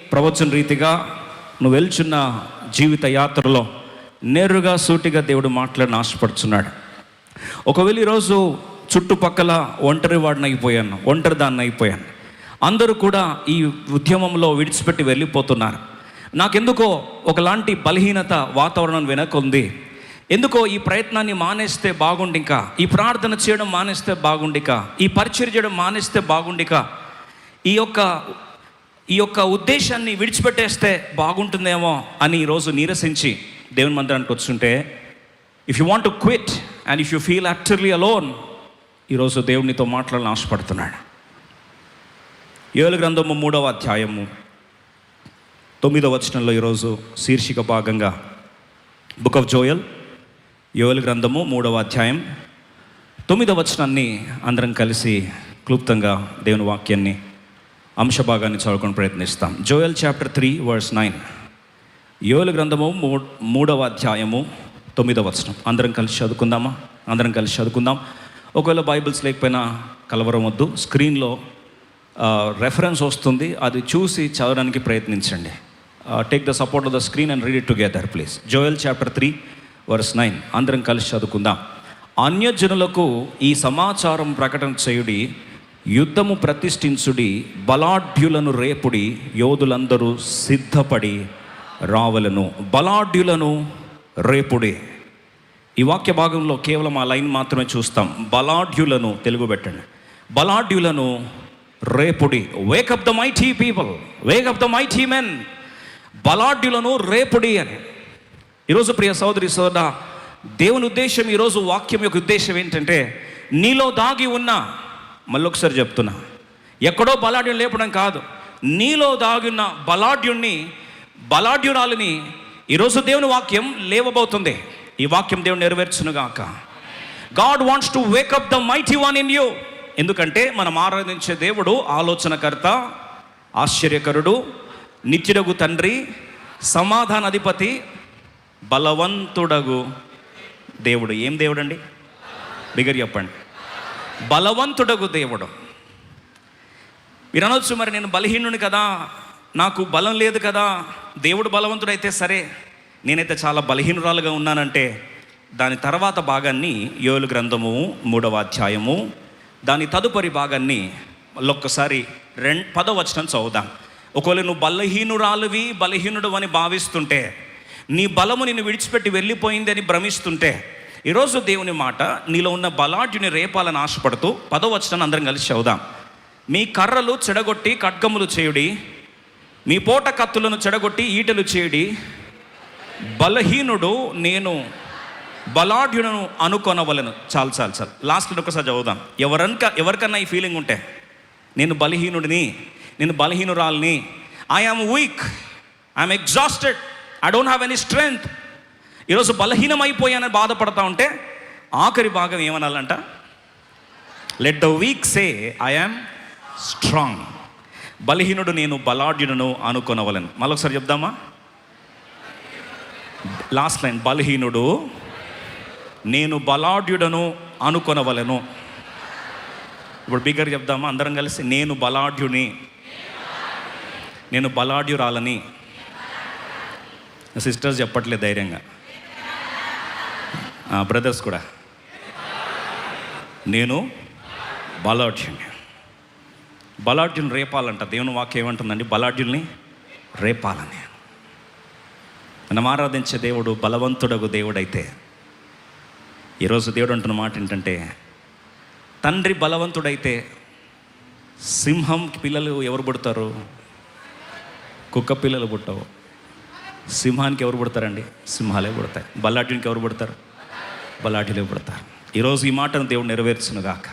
ప్రవచన రీతిగా నువ్వు వెళ్చున్న జీవిత యాత్రలో నేరుగా సూటిగా దేవుడు మాట్లాడిన ఆశపడుచున్నాడు. ఒకవేళ ఈరోజు చుట్టుపక్కల ఒంటరి వాడిని అయిపోయాను ఒంటరి దాన్ని అయిపోయాను. అందరూ కూడా ఈ ఉద్యమంలో విడిచిపెట్టి వెళ్ళిపోతున్నారు. నాకెందుకో ఒకలాంటి బలహీనత వాతావరణం వెనకుంది ఎందుకో ఈ ప్రయత్నాన్ని మానేస్తే బాగుండిక ఈ ప్రార్థన చేయడం మానేస్తే బాగుండిక ఈ పరిచయం చేయడం మానేస్తే బాగుండిక ఈ యొక్క ఈ యొక్క ఉద్దేశాన్ని విడిచిపెట్టేస్తే బాగుంటుందేమో అని ఈరోజు నీరసించి దేవుని మందిరానికి వచ్చుంటే if you want to quit and if you feel actually alone ఈరోజు దేవునితో మాట్లాడాలని ఆశపడుతున్నాడు. ఏలు గ్రంథము మూడవ అధ్యాయము తొమ్మిదవ వచనంలో ఈరోజు శీర్షిక భాగంగా బుక్ ఆఫ్ జోయల్ యోయల్ గ్రంథము మూడవ అధ్యాయం తొమ్మిదవ వచనాన్ని అందరం కలిసి క్లుప్తంగా దేవుని వాక్యాన్ని అంశభాగాన్ని చదువుకొని ప్రయత్నిస్తాం. Joel chapter three verse nine Yoel గ్రంథము మూ మూడవ అధ్యాయము తొమ్మిదవ వచనం. అందరం కలిసి చదువుకుందామా? అందరం కలిసి చదువుకుందాం. ఒకవేళ బైబిల్స్ లేకపోయినా కలవరం వద్దు. స్క్రీన్లో రెఫరెన్స్ వస్తుంది. అది చూసి చదవడానికి ప్రయత్నించండి. Take the support of the screen and read it together please Joel chapter three verse nine అందరం కలిసి చదువుకుందాం. అన్యజనులకు ఈ సమాచారం ప్రకటన చేయుడి యుద్ధము ప్రతిష్ఠించుడి బలాఢ్యులను రేపుడి యోధులందరూ సిద్ధపడి రావలను. బలాఢ్యులను రేపుడి. ఈ వాక్య భాగంలో కేవలం ఆ లైన్ మాత్రమే చూస్తాం. బలాఢ్యులను తెలుగు పెట్టండి. బలాఢ్యులను రేపుడి. Wake up the mighty people wake up the mighty men బలాఢ్యులను రేపుడి అని. ఈరోజు ప్రియ సోదరి సోదర దేవుని ఉద్దేశం ఈరోజు వాక్యం యొక్క ఉద్దేశం ఏంటంటే నీలో దాగి ఉన్న మళ్ళొకసారి చెప్తున్నా. ఎక్కడో బలాఢ్యం లేపడం కాదు. నీలో దాగున్న బలాఢ్యుణ్ణి బలాఢ్యురాలిని ఈరోజు దేవుని వాక్యం లేవబోతుంది. ఈ వాక్యం దేవుని నెరవేర్చునుగాక. God wants to wake up the mighty one in you ఎందుకంటే మనం ఆరాధించే దేవుడు ఆలోచనకర్త ఆశ్చర్యకరుడు నిత్యుడగు తండ్రి సమాధాన అధిపతి బలవంతుడగు దేవుడు. ఏం దేవుడండి? బిగర్ చెప్పండి. బలవంతుడగు దేవుడు. మీరు అనొచ్చు మరి నేను బలహీనుని కదా నాకు బలం లేదు కదా దేవుడు బలవంతుడైతే సరే నేనైతే చాలా బలహీనురాలుగా ఉన్నానంటే దాని తర్వాత భాగాన్ని ఏలు గ్రంథము మూడవ అధ్యాయము దాని తదుపరి భాగాన్ని మళ్ళొక్కసారి రెం పదవచనం చదువుదాం. ఒకవేళ నువ్వు బలహీనురాలువి బలహీనుడు అని భావిస్తుంటే నీ బలము నిన్ను విడిచిపెట్టి వెళ్ళిపోయింది అని భ్రమిస్తుంటే ఈరోజు దేవుని మాట నీలో ఉన్న బలాఢ్యుని రేపాలని ఆశపడుతూ పదవచనం అందరం కలిసి చదువుదాం. మీ కర్రలు చెడగొట్టి ఖడ్గములు చేయుడి మీ పోట కత్తులను చెడగొట్టి ఈటలు చేయుడి బలహీనుడు నేను బలాఢ్యులను అనుకొనవలను. చాలు చాలు చాలు. లాస్ట్లో ఒకసారి చదువుదాం. ఎవరనక ఎవరికన్నా ఈ ఫీలింగ్ ఉంటే నేను బలహీనుడిని నేను బలహీనురాల్ని I am weak I'm exhausted I don't have any strength ఈరోజు బలహీనమైపోయానని బాధపడతా ఉంటే ఆఖరి భాగం ఏమనాలంట? Let the weak say I am strong బలహీనుడు నేను బలాఢ్యుడను అనుకొనవలను. మళ్ళొకసారి చెప్దామా? లాస్ట్ లైన్ బలహీనుడు నేను బలాఢ్యుడను అనుకొనవలను. ఇప్పుడు బిగ్గర చెప్దామా? అందరం కలిసి నేను బలాఢ్యుని. నేను బలాఢ్యురాలని. సిస్టర్స్ చెప్పట్లేదు ధైర్యంగా. బ్రదర్స్ కూడా. నేను బలాఢ్యుని బలాఢ్యుని రేపాలంట. దేవుని వాక్యం ఏమంటుందండి? బలాఢ్యుల్ని రేపాలని. మనం ఆరాధించే దేవుడు బలవంతుడగు దేవుడైతే ఈరోజు దేవుడు అంటున్న మాట ఏంటంటే తండ్రి బలవంతుడైతే సింహం పిల్లలు ఎవరు పుడతారు? కుక్క పిల్లలు పుట్టవు. సింహానికి ఎవరు పుడతారండి? సింహాలే పుడతాయి. బల్లాడ్యునికి ఎవరు పుడతారు? బల్లాటిలే పుడతారు ఈరోజు ఈ మాటను దేవుడు నెరవేర్చునుగాక.